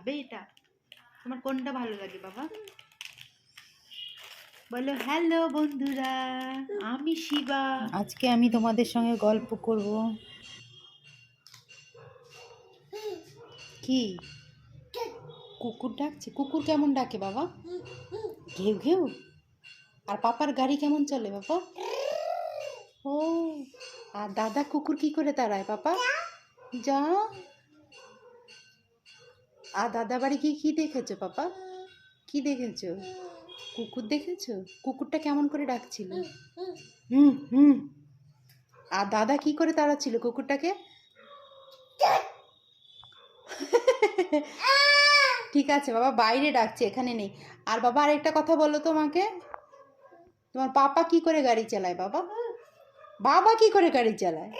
খাবে এটা? তোমার কোনটা ভালো লাগে বাবা? বলো হ্যালো বন্ধুরা, আমি শিবা। আজকে আমি তোমাদের সঙ্গে গল্প করব। কি? কুকুর ডাকছে? কুকুর কেমন ডাকে বাবা? ঘেউ ঘেউ? আর পাপার গাড়ি কেমন চলে বাবা? ও, আর দাদা কুকুর কি করে তাড়ায় পাপা যা আর দাদা বাড়ি গিয়ে কী দেখেছ পাপা? কি দেখেছ? কুকুর দেখেছ? কুকুরটা কেমন করে ডাকছিল? হুম হুম। আর দাদা কি করে তাড়াচ্ছিল কুকুরটাকে? ঠিক আছে বাবা, বাইরে ডাকছে, এখানে নেই। আর বাবা, আরেকটা কথা বলো তোমাকে। তোমার পাপা কি করে গাড়ি চালায় বাবা? বাবা কি করে গাড়ি চালায়?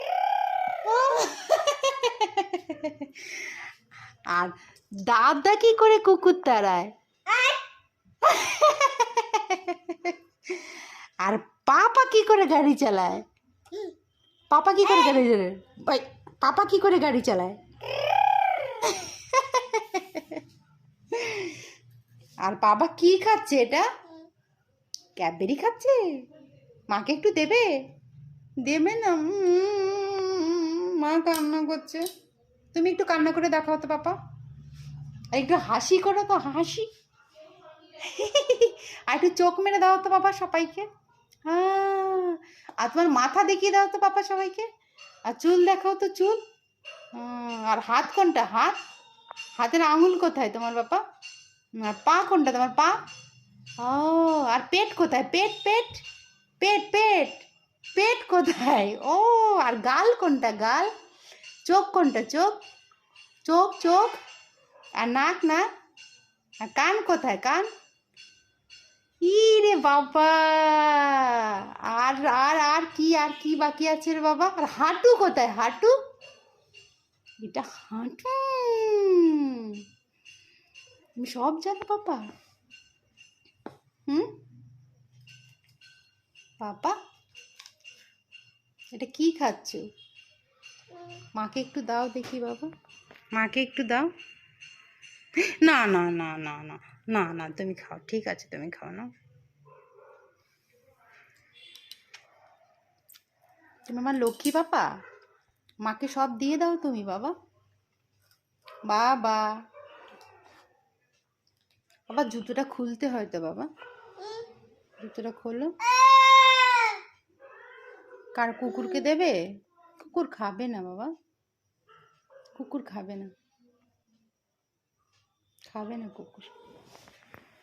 আর দাদা কি করে কুকুর তাড়ায়। আর পাপা কি করে গাড়ি চালায়? পাপা কি করে গাড়ি চালায়? ভাই পাপা কি করে গাড়ি চালায়? আর বাবা কি খাচ্ছে এটা? ক্যাডবেরি খাচ্ছে? মাকে একটু দেবে? দেবে না। মা কান্না করছে। তুমি একটু কান্না করে দেখাও তো পাপা। আর একটু হাসি করো তো, হাসি। আর একটু চোখ মেরে দাও তো বাবা সবাইকে। আর তোমার মাথা দেখিয়ে দাও তো বাবা সবাইকে। আর চুল দেখাও তো চুল। আর হাত কোনটা? হাত? হাতের আঙুল কোথায় তোমার বাবা? আর পা কোনটা তোমার পা? ও, আর পেট কোথায়? পেট পেট পেট পেট পেট কোথায়? ও, আর গাল কোনটা? গাল? চোখ কোনটা? চোখ? চোখ চোখ? আর নাক না? আর কান কোথায়? কান? ইরে বাবা! আর আর আর কি আর কি বাকি আছে রে বাবা? আর হাঁটু কোথায়? হাঁটু? এটা হাঁটু। তুমি সব জানো বাবা হুম? বাবা এটা কি খাচ্ছ? মাকে একটু দাও দেখি বাবা। মাকে একটু দাও। না না না না না না না, তুমি খাও, ঠিক আছে, তুমি খাও, না। তুমি আমার লক্ষ্মী বাবা মাকে সব দিয়ে দাও তুমি, বাবা। বাবা। বাবা, জুতোটা খুলতে হয় তো বাবা। জুতোটা খোলো। কার কুকুরকে দেবে? কুকুর খাবে না, বাবা। কুকুর খাবে না। খাবে না কুকুর।